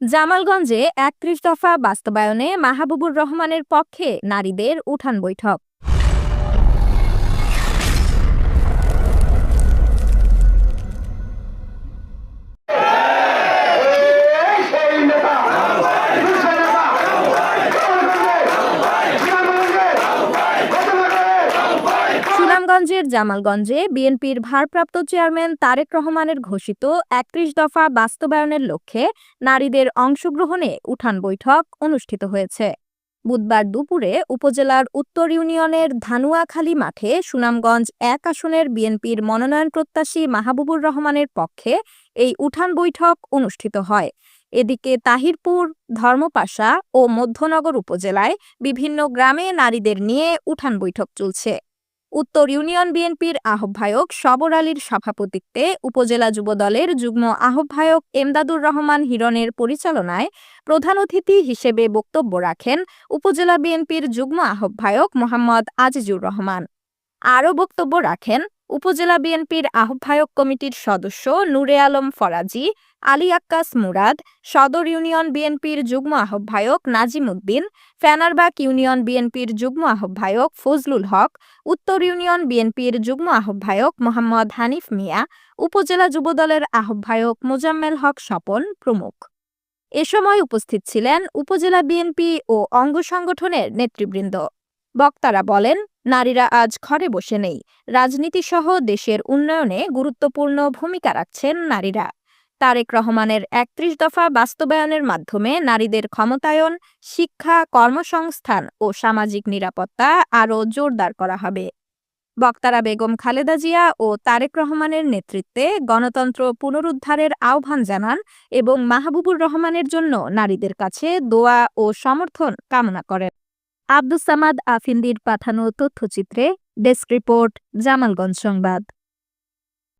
জামালগঞ্জে একত্রিশ দফা বাস্তবায়নে মাহবুবুর রহমানের পক্ষে নারীদের উঠান বৈঠক। সুনামগঞ্জের জামালগঞ্জে বিএনপির ভারপ্রাপ্ত চেয়ারম্যান তারেক রহমানের ঘোষিত একত্রিশ দফা বাস্তবায়নের লক্ষ্যে নারীদের অংশগ্রহণে উঠান বৈঠক অনুষ্ঠিত হয়েছে। বুধবার দুপুরে উপজেলার উত্তর ইউনিয়নের ধানুয়াখালী মাঠে সুনামগঞ্জ এক আসনের বিএনপির মনোনয়ন প্রত্যাশী মাহবুবুর রহমানের পক্ষে এই উঠান বৈঠক অনুষ্ঠিত হয়। এদিকে তাহিরপুর, ধর্মপাশা ও মধ্যনগর উপজেলায় বিভিন্ন গ্রামে নারীদের নিয়ে উঠান বৈঠক চলছে। উত্তর ইউনিয়ন বিএনপির আহ্বায়ক সবর আলীর সভাপতিত্বে উপজেলা যুবদলের যুগ্ম আহ্বায়ক এমদাদুর রহমান হিরণের পরিচালনায় প্রধান অতিথি হিসেবে বক্তব্য রাখেন উপজেলা বিএনপির যুগ্ম আহ্বায়ক মোহাম্মদ আজিজুর রহমান। আরও বক্তব্য রাখেন উপজেলা বিএনপির আহ্বায়ক কমিটির সদস্য নূরে আলম ফরাজি, আলী আক্কাস মুরাদ, সদর ইউনিয়ন বিএনপির যুগ্ম আহ্বায়ক নাজিম উদ্দিন ফ্যানারবাগ ইউনিয়ন বিএনপির যুগ্ম আহ্বায়ক ফজলুল হক, উত্তর ইউনিয়ন বিএনপির যুগ্ম আহ্বায়ক মোহাম্মদ হানিফ মিয়া, উপজেলা যুবদলের আহ্বায়ক মোজাম্মেল হক স্বপন প্রমুখ। এ সময় উপস্থিত ছিলেন উপজেলা বিএনপি ও অঙ্গ সংগঠনের নেতৃবৃন্দ। বক্তারা বলেন, নারীরা আজ ঘরে বসে নেই। রাজনীতিসহ দেশের উন্নয়নে গুরুত্বপূর্ণ ভূমিকা রাখছেন নারীরা। তারেক রহমানের একত্রিশ দফা বাস্তবায়নের মাধ্যমে নারীদের ক্ষমতায়ন, শিক্ষা, কর্মসংস্থান ও সামাজিক নিরাপত্তা আরও জোরদার করা হবে। বক্তারা বেগম খালেদা জিয়া ও তারেক রহমানের নেতৃত্বে গণতন্ত্র পুনরুদ্ধারের আহ্বান জানান এবং মাহবুবুর রহমানের জন্য নারীদের কাছে দোয়া ও সমর্থন কামনা করেন। আব্দুস সামাদ আফিন্দির পাঠানো তথ্যচিত্রে ডেস্ক রিপোর্ট জামালগঞ্জ সংবাদ।